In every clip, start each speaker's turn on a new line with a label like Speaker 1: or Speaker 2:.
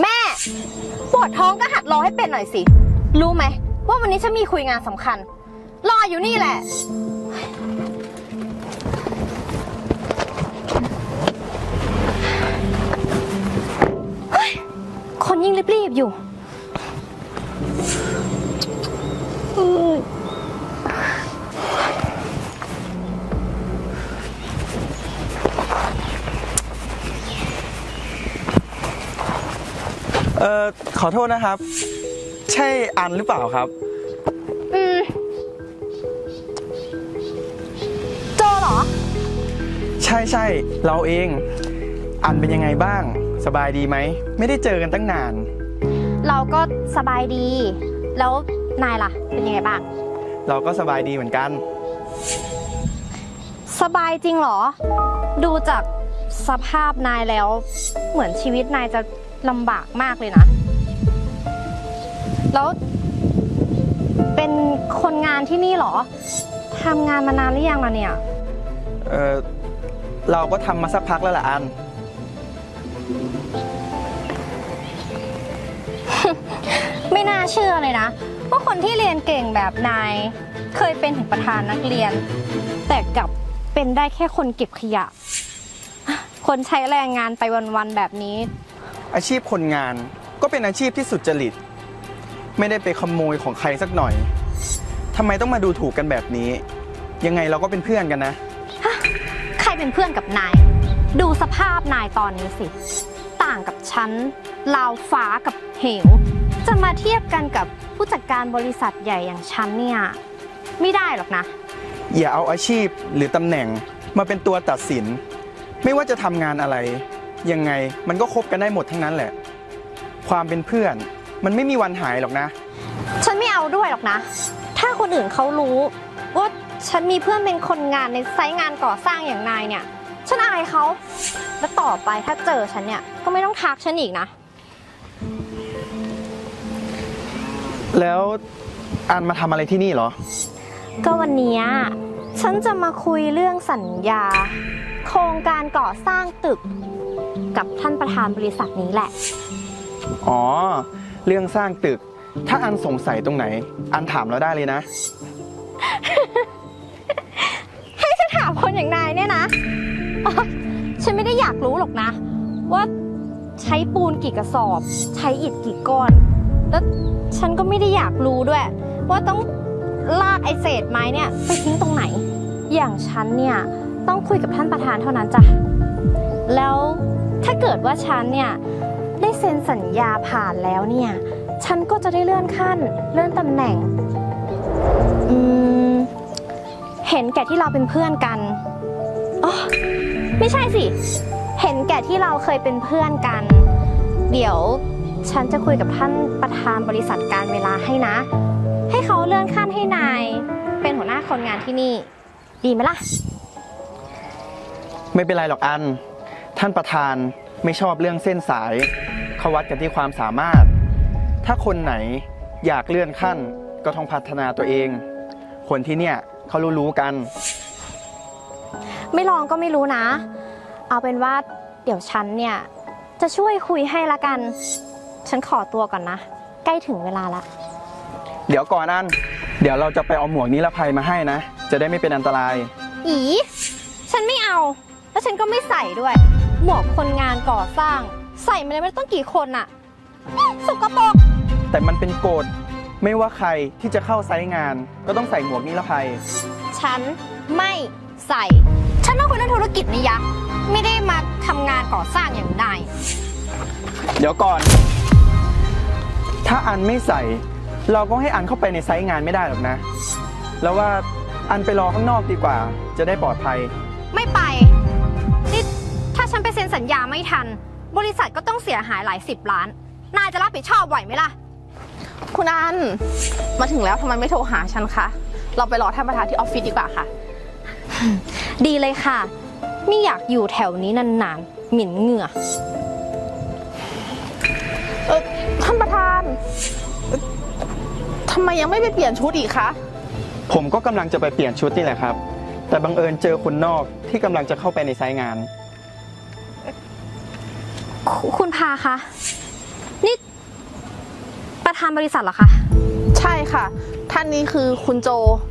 Speaker 1: แม่ปวดท้องก็หัดรอให้เป็นหน่อยสิ รู้ไหม ว่าวันนี้ฉันมีคุยงานสำคัญ รออยู่นี่แหละ คนยิ่งรีบๆอยู่
Speaker 2: เอ่อขอโทษนะครับ ใช่อันหรือเปล่าครับ
Speaker 1: อืมโจเหรอ
Speaker 2: ใช่ใช่เราเอง อันเป็นยังไงบ้าง สบายดีไหม ไม่ได้เจอกันตั้งนาน
Speaker 1: เราก็สบายดี แล้วนายล่ะ เป็นยังไงบ้าง
Speaker 2: เราก็สบายดีเหมือนกัน
Speaker 1: สบายจริงเหรอ ดูจากสภาพนายแล้ว เหมือนชีวิตนายจะ ลำบากมากเลยนะ แล้วเป็นคนงานที่นี่เหรอทำงานมานานหรือยังล่ะเนี่ย
Speaker 2: เอ่อเราก็ทำมาสักพักแล้วแหละอัน
Speaker 1: ไม่น่าเชื่อเลยนะว่าคนที่เรียนเก่งแบบนาย เคยเป็นถึงประธานนักเรียน แต่กลับเป็นได้แค่คนเก็บขยะ คนใช้แรงงานไปวัน ๆ แบบนี้
Speaker 2: อาชีพคนงาน ก็เป็นอาชีพที่สุจริต ไม่ได้ไปขโมยของใครสักหน่อยทำไมต้องมาดูถูกกันแบบนี้ ยังไงเราก็เป็นเพื่อนกันนะ
Speaker 1: ใครเป็นเพื่อนกับนาย ดูสภาพนายตอนนี้สิ ต่างกับฉันลาวฟ้ากับเหว จะมาเทียบกันกับผู้จัดการบริษัทใหญ่อย่างฉันเนี่ย ไม่ได้หรอกนะ
Speaker 2: อย่าเอาอาชีพหรือตำแหน่งมาเป็นตัวตัดสิน ไม่ว่าจะทำงานอะไร ยังไงมันก็คบกันได้หมดทั้งนั้นแหละ ความเป็นเพื่อนมันไม่มีวันหายหรอกนะ
Speaker 1: ฉันไม่เอาด้วยหรอกนะ ถ้าคนอื่นเขารู้ว่าฉันมีเพื่อนเป็นคนงานในไซต์งานก่อสร้างอย่างนายเนี่ย ฉันอายเขา แล้วต่อไปถ้าเจอฉันเนี่ยก็ไม่ต้องทักฉันอีกนะ
Speaker 2: แล้วอันมาทำอะไรที่นี่เหรอ
Speaker 1: ก็วันเนี้ยฉันจะมาคุยเรื่องสัญญา โครงการก่อสร้างตึก กับท่านประธานบริษัทนี้แหละ
Speaker 2: อ๋อ เรื่องสร้างตึก ถ้าอันสงสัยตรงไหน อันถามเราได้เลยนะ
Speaker 1: ให้ฉันถามคนอย่างนายเนี่ยนะอ๋อฉันไม่ได้อยากรู้หรอกนะ ว่าใช้ปูนกี่กระสอบ ใช้อิฐกี่ก้อน แล้วฉันก็ไม่ได้อยากรู้ด้วย ว่าต้องลากไอเศษไม้เนี่ยไปทิ้งตรงไหน อย่างฉันเนี่ยต้องคุยกับท่านประธานเท่านั้นจ้ะแล้ว ถ้าเกิดว่าฉันเนี่ยได้เซ็นสัญญาผ่านแล้วเนี่ย ฉันก็จะได้เลื่อนขั้น เลื่อนตำแหน่ง อืม เห็นแก่ที่เราเป็นเพื่อนกัน อ๋อ ไม่ใช่สิ เห็นแก่ที่เราเคยเป็นเพื่อนกัน เดี๋ยวฉันจะคุยกับท่านประธานบริษัทการเวลาให้นะ ให้เขาเลื่อนขั้นให้นาย เป็นหัวหน้าคนงานที่นี่ ดีไหมล่ะ
Speaker 2: ไม่เป็นไรหรอกอัน ท่านประธานไม่ชอบเรื่องเส้นสาย เขาวัดกันที่ความสามารถ ถ้าคนไหนอยากเลื่อนขั้นก็ต้องพัฒนาตัวเอง คนที่เนี่ยเขารู้ๆกัน
Speaker 1: ไม่ลองก็ไม่รู้นะ เอาเป็นว่าเดี๋ยวฉันเนี่ย จะช่วยคุยให้ละกัน ฉันขอตัวก่อนนะ ใกล้ถึงเวลาละ
Speaker 2: เดี๋ยวก่อนอันเดี๋ยวเราจะไปเอาหมวกนิรภัยมาให้นะ จะได้ไม่เป็นอันตราย
Speaker 1: อี ฉันไม่เอา แล้วฉันก็ไม่ใส่ด้วย หมวกคนงานก่อสร้าง ใส่มาได้ไม่ต้องกี่คนอะสกปรก
Speaker 2: แต่มันเป็นกฎไม่ว่าใครที่จะเข้าไซต์งาน ก็ต้องใส่หมวกนิรภัย
Speaker 1: ฉันไม่ใส่ ฉันต้องคุยเรื่องธุรกิจนี่ยะ ไม่ได้มาทำงานก่อสร้างอย่างนาย
Speaker 2: เดี๋ยวก่อน ถ้าอันไม่ใส่ เราก็ให้อันเข้าไปในไซต์งานไม่ได้หรอกนะ แล้วว่าอันไปรอข้างนอกดีกว่า จะได้ปลอดภัย
Speaker 1: ไม่ไปนี่ถ้า ฉันไปเซ็นสัญญาไม่ทัน บริษัทก็ต้องเสียหายหลายสิบล้าน นายจะรับผิดชอบไหวไหมล่ะ
Speaker 3: คุณอัน มาถึงแล้วทำไมไม่โทรหาฉันคะ เราไปรอท่านประธานที่ออฟฟิศดีกว่าค่ะ
Speaker 1: ดีเลยค่ะ ไม่อยากอยู่แถวนี้นานๆ หมิ่นเหงื่อ
Speaker 3: เออท่านประธานเอ่อทำไมยังไม่ไปเปลี่ยนชุดอีกคะ
Speaker 2: ผมก็กำลังจะไปเปลี่ยนชุดนี่แหละครับ แต่บังเอิญเจอคนนอกที่กำลังจะเข้าไปในไซต์งาน
Speaker 1: คุคุณพาคะนี่ ประธานบริษัทเหรอคะ
Speaker 3: ใช่ค่ะ ท่านนี้คือคุณโจ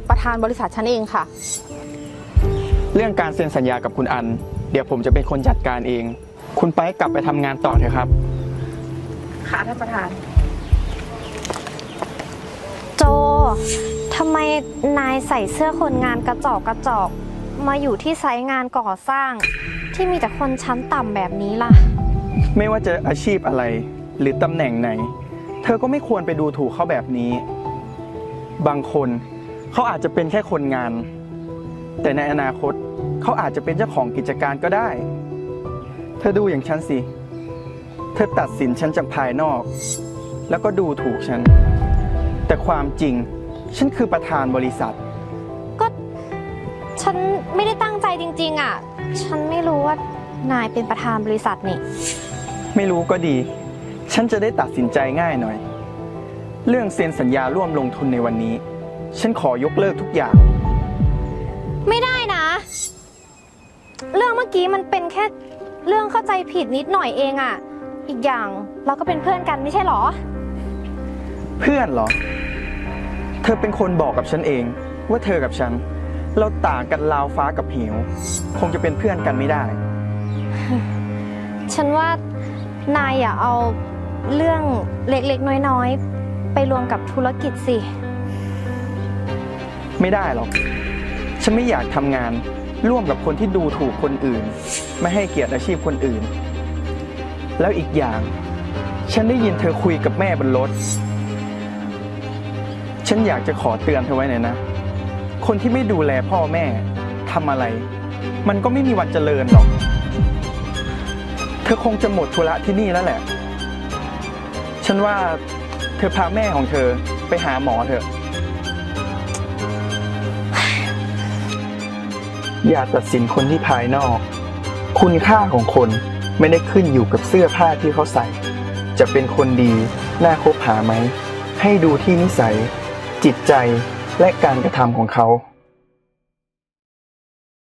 Speaker 3: ประธานบริษัทฉันเองค่ะ
Speaker 2: เรื่องการเซ็นสัญญากับคุณอัน เดี๋ยวผมจะเป็นคนจัดการเอง คุณไปกลับไปทำงานต่อเถอะครับ
Speaker 3: ค่ะท่านประธาน
Speaker 1: โจทำไมนายใส่เสื้อคนงานกระจอกกระจอก มาอยู่ที่ไซต์งานก่อสร้าง ที่มีแต่คนชั้นต่ำแบบนี้ล่ะ
Speaker 2: ไม่ว่าจะอาชีพอะไรหรือตำแหน่งไหน เธอก็ไม่ควรไปดูถูกเขาแบบนี้ บางคนเขาอาจจะเป็นแค่คนงาน แต่ในอนาคตเขาอาจจะเป็นเจ้าของกิจการก็ได้ เธอดูอย่างฉันสิ เธอตัดสินฉันจากภายนอก แล้วก็ดูถูกฉัน แต่ความจริง ฉันคือประธานบริษัท
Speaker 1: ก็ ฉันไม่ได้ตั้งใจจริง ๆ อะ ฉันไม่รู้ว่านายเป็นประธานบริษัทนี่
Speaker 2: ไม่รู้ก็ดี ฉันจะได้ตัดสินใจง่ายหน่อย เรื่องเซ็นสัญญาร่วมลงทุนในวันนี้ ฉันขอยกเลิกทุกอย่าง
Speaker 1: ไม่ได้นะ เรื่องเมื่อกี้มันเป็นแค่เรื่องเข้าใจผิดนิดหน่อยเองอะอีกอย่างเราก็เป็นเพื่อนกันไม่ใช่หรอ
Speaker 2: เพื่อนเหรอ เธอเป็นคนบอกกับฉันเอง ว่าเธอกับฉัน เราต่างกันราวฟ้ากับเหวคงจะเป็นเพื่อนกันไม่ได้
Speaker 1: ฉันว่า นายอย่าเอาเรื่องเล็กๆ น้อยๆ ไปรวมกับธุรกิจสิ
Speaker 2: ไม่ได้หรอก ฉันไม่อยากทำงาน ร่วมกับคนที่ดูถูกคนอื่น ไม่ให้เกียรติอาชีพคนอื่น แล้วอีกอย่าง ฉันได้ยินเธอคุยกับแม่บนรถ ฉันอยากจะขอเตือนเธอไว้หน่อยนะ คนที่ไม่ดูแลพ่อแม่ทำอะไร มันก็ไม่มีวันเจริญหรอก ธอคงจะหมดธุระที่นี่แล้วแหละ ฉันว่าเธอพาแม่ของเธอไปหาหมอเถอะ อย่าตัดสินคนที่ภายนอก คุณค่าของคนไม่ได้ขึ้นอยู่กับเสื้อผ้าที่เขาใส่ จะเป็นคนดีน่าคบหาไหม ให้ดูที่นิสัย จิตใจและการกระทำของเขา